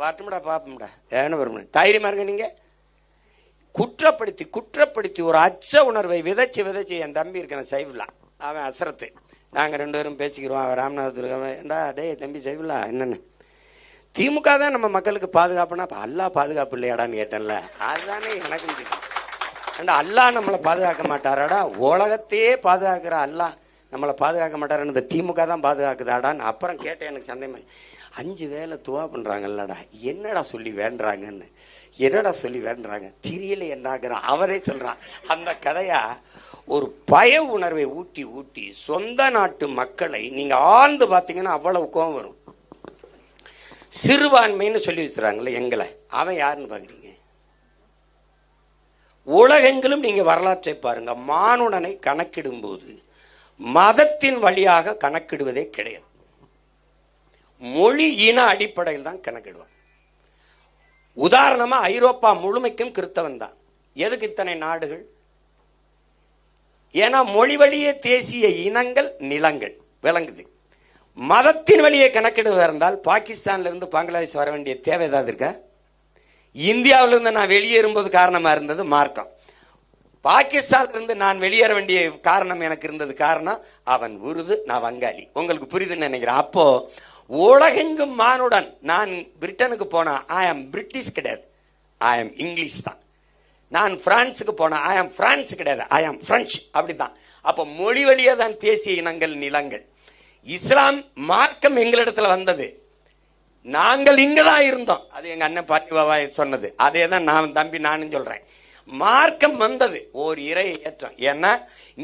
வரட்டும்டா பாப்போம்டா. ஏன்னு வரும் தைரியமாக இருங்க நீங்கள் குற்றப்படுத்தி குற்றப்படுத்தி ஒரு அச்ச உணர்வை விதைச்சு விதைச்சு என் தம்பி இருக்கான சைஃபுல்லா. அவன் அசரத்து. நாங்கள் ரெண்டு பேரும் பேசிக்கிறோம். அவன் ராமநாதத்துக்கு அவன் ஏண்டா தம்பி சைஃபுல்லா என்னென்னு. திமுக தான் நம்ம மக்களுக்கு பாதுகாப்புனா அப்ப அல்லாஹ் பாதுகாப்பு இல்லையாடான்னு கேட்டேன்ல. அதுதானே எனக்கும் தெரியும் ஏண்டா அல்லாஹ் நம்மளை பாதுகாக்க மாட்டாராடா? உலகத்தையே பாதுகாக்கிற அல்லாஹ் நம்மளை பாதுகாக்க மாட்டாருன்னு இந்த திமுக தான் பாதுகாக்குதாடான்னு அப்புறம் கேட்டேன் எனக்கு சந்தேகமாக அஞ்சு வேலை துவா பண்ணுறாங்கல்லடா என்னடா சொல்லி வேண்டுறாங்கன்னு. என்னடா சொல்லி வேண்டுறாங்க? தெரியல என்னாகிறான் அவரே சொல்கிறான் அந்த கதையா ஒரு பய உணர்வை ஊட்டி ஊட்டி சொந்த நாட்டு மக்களை நீங்கள் ஆழ்ந்து பார்த்தீங்கன்னா அவ்வளவு கோபம் வரும். சிறுபான்மைன்னு சொல்லி வச்சுறாங்களே எங்களை. அவன் யாருன்னு பார்க்குறீங்க உலகெங்கிலும் நீங்கள் வரலாற்றை பாருங்கள் மானுடனை கணக்கிடும்போது மதத்தின் வழியாக கணக்கிடுவதே கிடையாது. மொழி இன அடிப்படையில் தான் கணக்கிடுவான். உதாரணமாக ஐரோப்பா முழுமைக்கும் கிறித்தவன் தான். எதுக்கு இத்தனை நாடுகள்? ஏன்னா மொழி வழியே தேசிய இனங்கள் நிலங்கள் விளங்குது மதத்தின் வழியே கணக்கெடுவதாக இருந்தால் பாகிஸ்தான்லேருந்து பங்களாதேஷ் வர வேண்டிய தேவை ஏதாவது இருக்கா? இந்தியாவிலிருந்து நான் வெளியேறும்போது காரணமாக இருந்தது மார்க்கம். பாகிஸ்தான்லேருந்து நான் வெளியேற வேண்டிய காரணம் எனக்கு இருந்தது காரணம் அவன் உருது நான் வங்காளி. உங்களுக்கு புரியுதுன்னு நினைக்கிறேன். அப்போது உலகெங்கும் மானுடன். நான் பிரிட்டனுக்கு போனேன் ஐ ஆம் பிரிட்டிஷ் கிடையாது. ஐ ஆம் இங்கிலீஷ் தான். நான் பிரான்ஸுக்கு போனேன் ஐ ஆம் பிரான்ஸ் கிடையாது. ஐ ஆம் பிரெஞ்சு அப்படிதான் அப்போ மொழி வழியே தான் தேசிய இனங்கள் நிலங்கள். இஸ்லாம் மார்க்கம் எங்களிடத்துல வந்தது. நாங்கள் இங்கே தான் இருந்தோம். அது எங்கள் அண்ணன் பாட்டி பாபா சொன்னது. அதே தான் நான் தம்பி நானும் சொல்கிறேன் மார்க்கம் வந்தது. ஓர் இறை ஏற்றம். ஏன்னா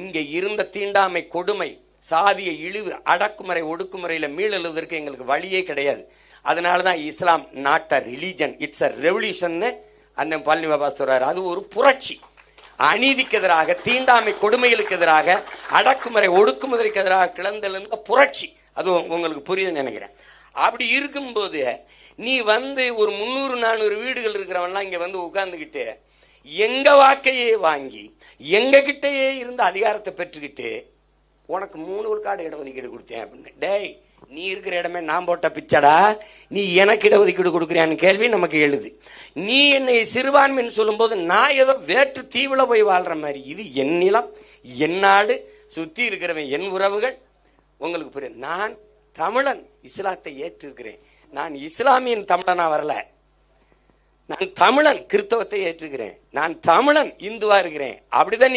இங்கே இருந்த தீண்டாமை கொடுமை சாதிய இழிவு அடக்குமுறை ஒடுக்குமுறையில் மீளெழுவதற்கு எங்களுக்கு வழியே கிடையாது. அதனால தான் Islam not a religion it's a ரெவல்யூஷன்னு அந்த பழனி பாபா சொல்றாரு. அது ஒரு புரட்சி. அநீதிக்கு எதிராக தீண்டாமை கொடுமைகளுக்கு எதிராக அடக்குமுறை ஒடுக்குமுறைக்கு எதிராக கிளந்தெழுந்த புரட்சி. அது உங்களுக்கு புரியுதுன்னு நினைக்கிறேன். அப்படி இருக்கும்போது நீ வந்து ஒரு முந்நூறு நானூறு வீடுகள் இருக்கிறவன்லாம் இங்கே வந்து உட்காந்துக்கிட்டு எங்க வாக்கையே வாங்கி எங்ககிட்டயே இருந்து இருந்த அதிகாரத்தை பெற்றுக்கிட்டு உனக்கு மூணு விழுக்காடு இடஒதுக்கீடு கொடுத்தேன் அப்படின்னு. டேய் நீ இருக்கிற இடமே நான் போட்ட பிச்சடா. நீ எனக்கு இடஒதுக்கீடு கொடுக்குறியான்னு கேள்வி நமக்கு எழுது. நீ என்னை சிறுபான்மைன்னு சொல்லும்போது நான் ஏதோ வேற்று தீவில் போய் வாழ்ற மாதிரி. இது என் நிலம் என் நாடு சுற்றி இருக்கிறவன் என் உறவுகள். உங்களுக்கு புரியுது? நான் தமிழன் இஸ்லாத்தை ஏற்றிருக்கிறேன். நான் இஸ்லாமியன் தமிழனா வரல. நான் தமிழன் கிறிஸ்தவத்தை ஏற்றுக்கிறேன் நான் தமிழன் இந்துவா இருக்கிறேன். அப்படிதான் நீ